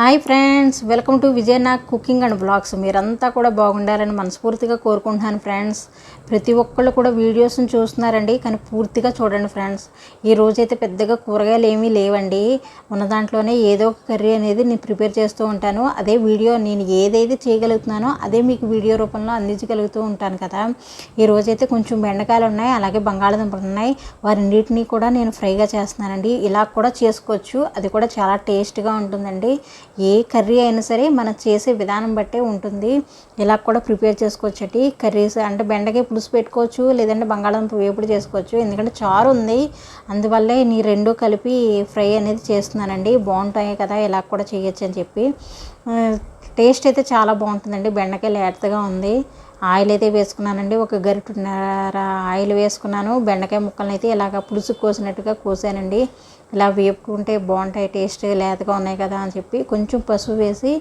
Hi friends welcome to Vijaynag cooking and blogs. మీరంతా కూడా బాగుండాలని మనస్ఫూర్తిగా కోరుకుంటున్నాను ఫ్రెండ్స్. ప్రతి ఒక్కళ్ళు కూడా వీడియోస్ని చూస్తున్నారండి కానీ పూర్తిగా చూడండి ఫ్రెండ్స్. ఈ రోజైతే పెద్దగా కూరగాయలు ఏమీ లేవండి. ఉన్న దాంట్లోనే ఏదో ఒక కర్రీ అనేది నేను ప్రిపేర్ చేస్తూ ఉంటాను. అదే వీడియో నేను ఏదైతే చేయగలుగుతున్నానో అదే మీకు వీడియో రూపంలో అందించగలుగుతూ ఉంటాను కదా. ఈ రోజైతే కొంచెం బెండకాయలు ఉన్నాయి అలాగే బంగాళదుంపలు ఉన్నాయి. వారిన్నిటిని కూడా నేను ఫ్రైగా చేస్తున్నానండి. ఇలా కూడా చేసుకోవచ్చు. అది కూడా చాలా టేస్ట్గా ఉంటుందండి. ఏ కర్రీ అయినా సరే మనం చేసే విధానం బట్టే ఉంటుంది. ఇలా కూడా ప్రిపేర్ చేసుకోవచ్చటి కర్రీస్ అంటే బెండకాయ పులుసు పెట్టుకోవచ్చు లేదంటే బంగాళదుంప వేపుడు చేసుకోవచ్చు. ఎందుకంటే చారు ఉంది. అందువల్లే నీ రెండు కలిపి ఫ్రై అనేది చేస్తున్నానండి. బాగుంటాయి కదా ఇలా కూడా చేయొచ్చు అని చెప్పి టేస్ట్ అయితే చాలా బాగుంటుందండి. బెండకాయ లేతగా ఉంది. ఆయిల్ అయితే వేసుకున్నానండి. ఒక గరిటన్నర ఆయిల్ వేసుకున్నాను. బెండకాయ ముక్కలను అయితే ఇలాగ పులుసు కోసినట్టుగా కోసానండి. ఇలా వేపుకుంటే బాగుంటాయి టేస్ట్ లేతగా ఉన్నాయి కదా అని చెప్పి కొంచెం పసుపు వేసి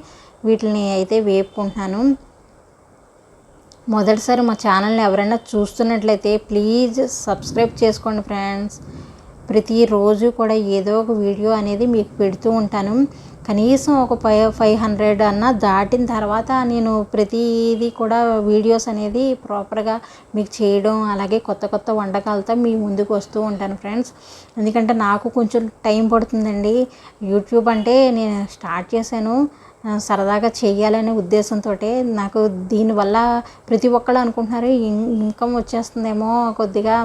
వీటిని అయితే వేపుకుంటున్నాను. మొదటిసారి మా ఛానల్ని ఎవరైనా చూస్తున్నట్లయితే ప్లీజ్ సబ్స్క్రైబ్ చేసుకోండి ఫ్రెండ్స్. ప్రతిరోజు కూడా ఏదో ఒక వీడియో అనేది మీకు పెడుతూ ఉంటాను. కనీసం ఒక ఫైవ్ ఫైవ్ హండ్రెడ్ అన్న దాటిన తర్వాత నేను ప్రతిదీ కూడా వీడియోస్ అనేది ప్రాపర్గా మీకు చేయడం అలాగే కొత్త కొత్త వంటకాలతో మీ ముందుకు వస్తూ ఉంటాను ఫ్రెండ్స్. ఎందుకంటే నాకు కొంచెం టైం పడుతుందండి. యూట్యూబ్ అంటే నేను స్టార్ట్ చేశాను. సరదాగా చేయాలనే ఉద్దేశంతో నాకు దీనివల్ల ప్రతి ఒక్కళ్ళు అనుకుంటున్నారు ఇన్కమ్ వచ్చేస్తుందేమో కొద్దిగా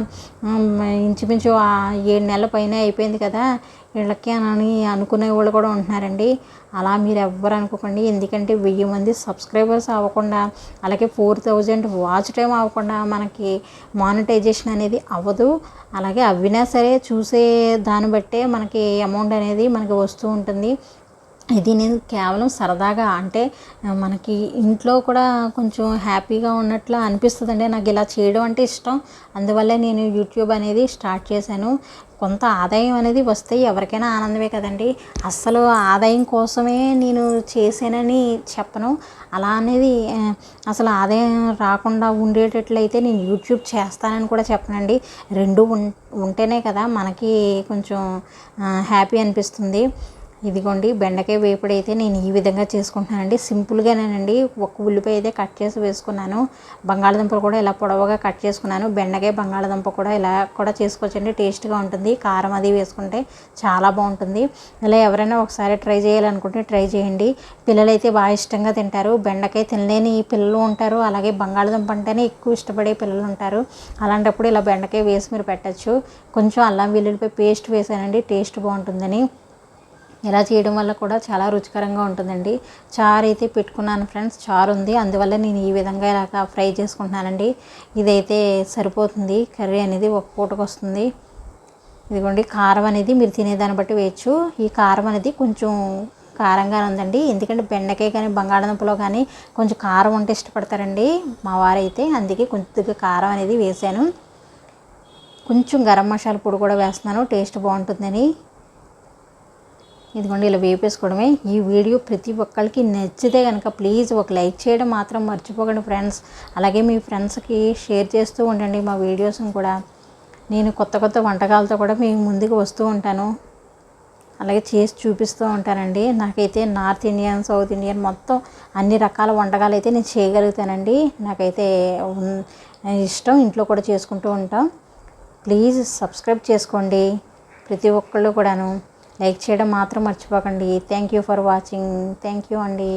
ఇంచుమించు ఏడు నెలల పైన అయిపోయింది కదా వీళ్ళకి అని అనుకునే వాళ్ళు కూడా ఉంటున్నారండి. అలా మీరు ఎవ్వరు అనుకోకండి ఎందుకంటే వెయ్యి మంది సబ్స్క్రైబర్స్ అవ్వకుండా అలాగే ఫోర్ థౌజండ్ వాచ్ టైం అవ్వకుండా మనకి మానిటైజేషన్ అనేది అవ్వదు. అలాగే అవినా సరే చూసే దాన్ని బట్టే మనకి అమౌంట్ అనేది మనకి వస్తూ ఉంటుంది. ఇది నేను కేవలం సరదాగా అంటే మనకి ఇంట్లో కూడా కొంచెం హ్యాపీగా ఉన్నట్లు అనిపిస్తుందండి. నాకు ఇలా చేయడం అంటే ఇష్టం. అందువల్లే నేను యూట్యూబ్ అనేది స్టార్ట్ చేశాను. కొంత ఆదాయం అనేది వస్తే ఎవరికైనా ఆనందమే కదండి. అస్సలు ఆదాయం కోసమే నేను చేశానని చెప్పను. అలా అనేది అసలు ఆదాయం రాకుండా ఉండేటట్లయితే నేను యూట్యూబ్ చేస్తానని కూడా చెప్పనండి. రెండు ఉంటేనే కదా మనకి కొంచెం హ్యాపీ అనిపిస్తుంది. ఇదిగోండి బెండకాయ వేపుడు అయితే నేను ఈ విధంగా చేసుకుంటున్నానండి. సింపుల్గానేనండి. ఒక ఉల్లిపాయ అయితే కట్ చేసి వేసుకున్నాను. బంగాళదుంపలు కూడా ఇలా పొడవుగా కట్ చేసుకున్నాను. బెండకాయ బంగాళదుంప కూడా ఇలా కూడా చేసుకోవచ్చండి. టేస్ట్గా ఉంటుంది. కారం అది వేసుకుంటే చాలా బాగుంటుంది. ఇలా ఎవరైనా ఒకసారి ట్రై చేయాలనుకుంటే ట్రై చేయండి. పిల్లలు అయితే బాగా ఇష్టంగా తింటారు. బెండకాయ తినలేని పిల్లలు ఉంటారు. అలాగే బంగాళదుంప అంటేనే ఎక్కువ ఇష్టపడే పిల్లలు ఉంటారు. అలాంటప్పుడు ఇలా బెండకాయ వేసి మీరు పెట్టచ్చు. కొంచెం అల్లం వెల్లుల్లిపై పేస్ట్ వేసానండి. టేస్ట్ బాగుంటుందని. ఇలా చేయడం వల్ల కూడా చాలా రుచికరంగా ఉంటుందండి. చారు అయితే పెట్టుకున్నాను ఫ్రెండ్స్ చారు ఉంది. అందువల్ల నేను ఈ విధంగా ఇలాగ ఫ్రై చేసుకుంటున్నానండి. ఇదైతే సరిపోతుంది. కర్రీ అనేది ఒక పూటకు వస్తుంది. ఇదిగోండి కారం అనేది మీరు తినేదాన్ని బట్టి వేయచ్చు. ఈ కారం అనేది కొంచెం కారంగా ఉందండి. ఎందుకంటే బెండకాయ కానీ బంగాళదుంపలో కానీ కొంచెం కారం ఉంటే ఇష్టపడతారండి మా వారైతే. అందుకే కొద్దిగా కారం అనేది వేసాను కొంచెం గరం మసాలా పొడి కూడా వేస్తున్నాను. టేస్ట్ బాగుంటుందని. ఇదిగోండి ఇలా వేపేసుకోవడమే. ఈ వీడియో ప్రతి ఒక్కరికి నచ్చితే కనుక ప్లీజ్ ఒక లైక్ చేయడం మాత్రం మర్చిపోకండి ఫ్రెండ్స్. అలాగే మీ ఫ్రెండ్స్కి షేర్ చేస్తూ ఉండండి మా వీడియోస్ని కూడా. నేను కొత్త కొత్త వంటకాలతో కూడా మీ ముందుకు వస్తూ ఉంటాను. అలాగే చేసి చూపిస్తూ ఉంటానండి. నాకైతే నార్త్ ఇండియన్ సౌత్ ఇండియన్ మొత్తం అన్ని రకాల వంటకాలు అయితే నేను చేయగలుగుతానండి. నాకైతే ఇష్టం ఇంట్లో కూడా చేసుకుంటూ ఉంటాం. ప్లీజ్ సబ్స్క్రైబ్ చేసుకోండి. ప్రతి ఒక్కళ్ళు కూడాను. లైక్ చేయడం మాత్రం మర్చిపోకండి. Thank you for watching thank you అండి.